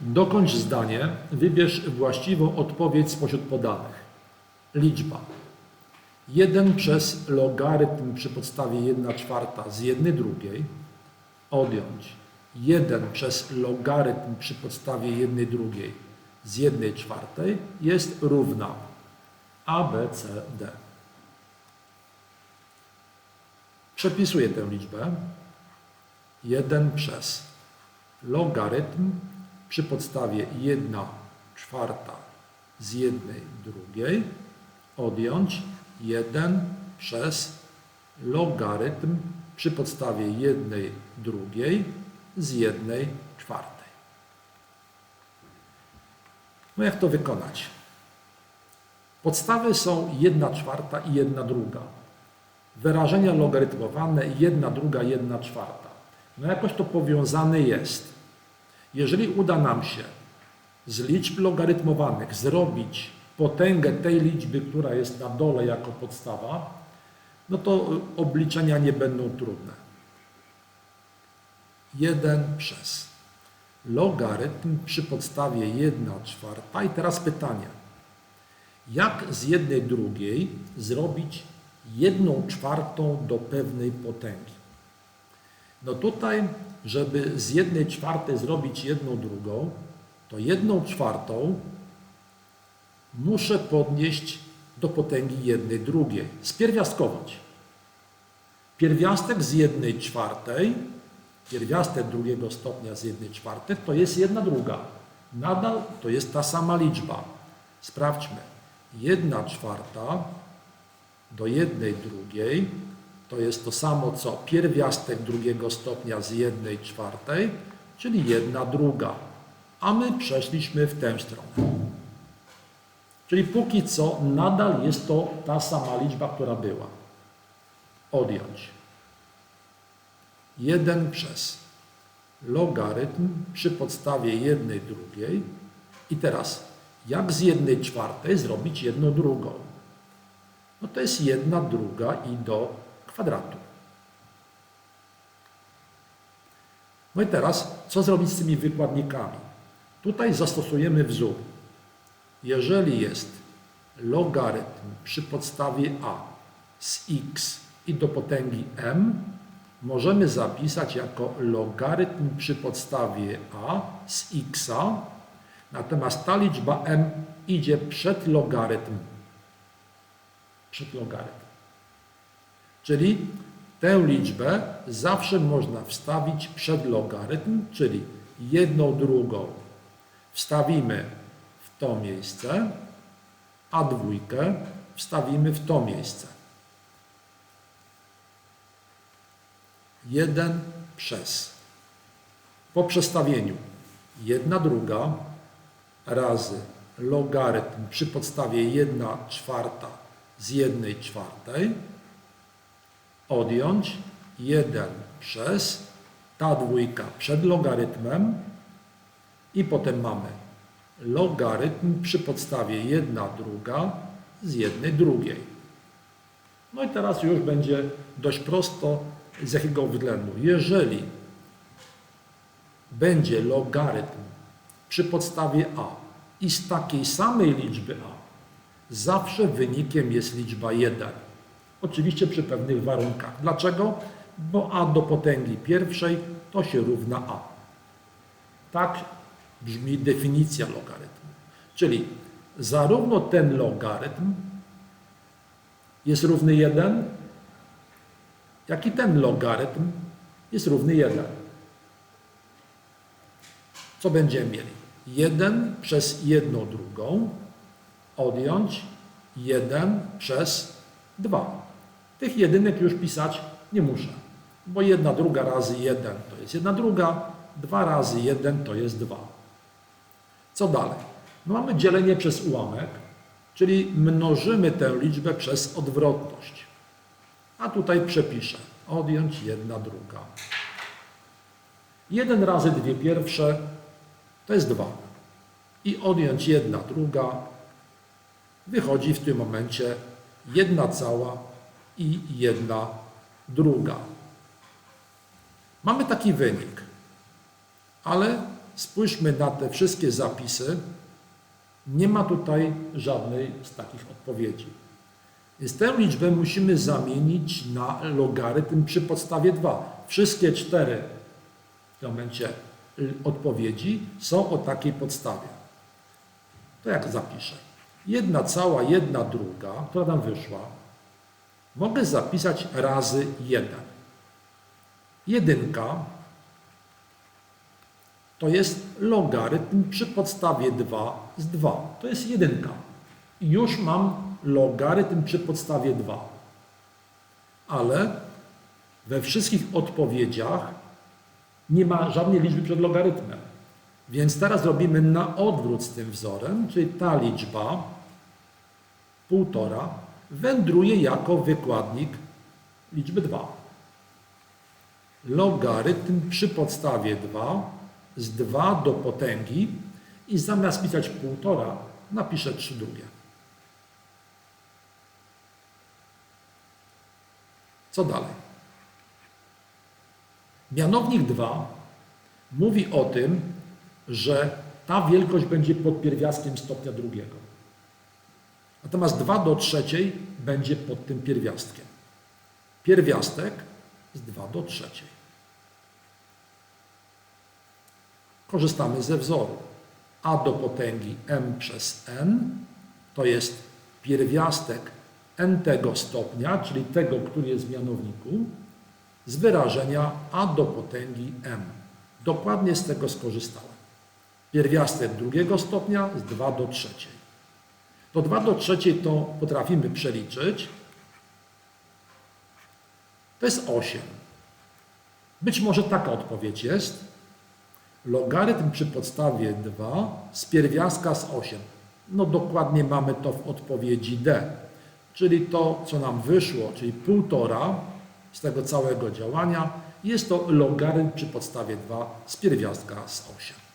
Dokończ zdanie, wybierz właściwą odpowiedź spośród podanych. Liczba. 1 przez logarytm przy podstawie 1 czwarta z 1 drugiej odjąć 1 przez logarytm przy podstawie 1 drugiej z 1 czwartej jest równa a. Przepisuję tę liczbę. 1 przez logarytm przy podstawie 1 czwarta z 1 drugiej odjąć 1 przez logarytm przy podstawie 1 drugiej z 1 czwartej. No jak to wykonać? Podstawy są 1 czwarta i 1 druga. Wyrażenia logarytmowane 1 druga, 1 czwarta. No jakoś to powiązane jest. Jeżeli uda nam się z liczb logarytmowanych zrobić potęgę tej liczby, która jest na dole jako podstawa, no to obliczenia nie będą trudne. 1 przez logarytm przy podstawie 1 czwarta. I teraz pytanie. Jak z jednej drugiej zrobić jedną czwartą do pewnej potęgi? No tutaj, żeby z jednej czwartej zrobić jedną drugą, to jedną czwartą muszę podnieść do potęgi jednej drugiej. Spierwiastkować. Pierwiastek z jednej czwartej, pierwiastek drugiego stopnia z jednej czwartej, to jest jedna druga. Nadal to jest ta sama liczba. Sprawdźmy. Jedna czwarta do jednej drugiej to jest to samo co pierwiastek drugiego stopnia z jednej czwartej, czyli jedna druga. A my przeszliśmy w tę stronę. Czyli póki co nadal jest to ta sama liczba, która była. Odjąć. 1 przez logarytm przy podstawie jednej drugiej. I teraz, jak z jednej czwartej zrobić jedną drugą? No to jest jedna druga i do kwadratu. No i teraz, co zrobić z tymi wykładnikami? Tutaj zastosujemy wzór. Jeżeli jest logarytm przy podstawie a z x i do potęgi m, możemy zapisać jako logarytm przy podstawie a z x, natomiast ta liczba m idzie przed logarytm. Przed logarytm. Czyli tę liczbę zawsze można wstawić przed logarytm, czyli jedną drugą wstawimy w to miejsce, a dwójkę wstawimy w to miejsce. 1 przez. Po przestawieniu 1 druga razy logarytm przy podstawie 1 czwarta z 1 czwartej odjąć 1 przez ta dwójka przed logarytmem i potem mamy logarytm przy podstawie 1 druga z 1 drugiej. No i teraz już będzie dość prosto z jakiego względu. Jeżeli będzie logarytm przy podstawie a i z takiej samej liczby a, zawsze wynikiem jest liczba 1. Oczywiście przy pewnych warunkach. Dlaczego? Bo a do potęgi pierwszej to się równa a. Tak brzmi definicja logarytmu. Czyli zarówno ten logarytm jest równy 1, jak i ten logarytm jest równy 1. Co będziemy mieli? 1 przez 1 drugą odjąć 1 przez 2. Tych jedynek już pisać nie muszę, bo 1 druga razy 1 to jest 1 druga, 2 razy 1 to jest 2. Co dalej? No mamy dzielenie przez ułamek, czyli mnożymy tę liczbę przez odwrotność. A tutaj przepiszę. Odjąć jedna druga. 1 razy 2 pierwsze to jest 2. I odjąć jedna druga wychodzi w tym momencie jedna cała i jedna druga. Mamy taki wynik, ale spójrzmy na te wszystkie zapisy. Nie ma tutaj żadnej z takich odpowiedzi. Więc tę liczbę musimy zamienić na logarytm przy podstawie 2. Wszystkie cztery w tym momencie odpowiedzi są o takiej podstawie. To jak zapiszę? Jedna cała, jedna druga, która nam wyszła, mogę zapisać razy 1. Jedynka to jest logarytm przy podstawie 2 z 2. To jest jedynka. I już mam logarytm przy podstawie 2. Ale we wszystkich odpowiedziach nie ma żadnej liczby przed logarytmem. Więc teraz robimy na odwrót z tym wzorem, czyli ta liczba, półtora, wędruje jako wykładnik liczby 2. Logarytm przy podstawie 2 z 2 do potęgi i zamiast pisać półtora, napiszę 3 drugie. Co dalej? Mianownik 2 mówi o tym, że ta wielkość będzie pod pierwiastkiem stopnia drugiego. Natomiast 2 do trzeciej będzie pod tym pierwiastkiem. Pierwiastek z 2 do trzeciej. Korzystamy ze wzoru. a do potęgi m przez n to jest pierwiastek n tego stopnia, czyli tego, który jest w mianowniku, z wyrażenia a do potęgi m. Dokładnie z tego skorzystałem. Pierwiastek drugiego stopnia z 2 do trzeciej. Do 2 do trzeciej to potrafimy przeliczyć. To jest 8. Być może taka odpowiedź jest. Logarytm przy podstawie 2 z pierwiastka z 8. No dokładnie mamy to w odpowiedzi D. Czyli to, co nam wyszło, czyli 1,5 z tego całego działania, jest to logarytm przy podstawie 2 z pierwiastka z 8.